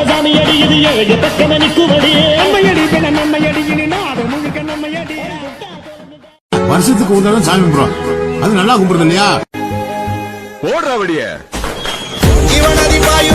கொஞ்ச நேரத்தில் சாமி அடிக்குது ஏழு பக்கம் நிற்குமடி நம்மையடி பின்ன நம்மையடி இனி நாடு முழுக்க நம்மையடி. வருஷத்துக்கு ஒரு தடவை சாமி கும்பிடுறோம். அது நல்லா கும்பிடுறது இல்லையா? ஓடுறா வழிய இவனதி பாயு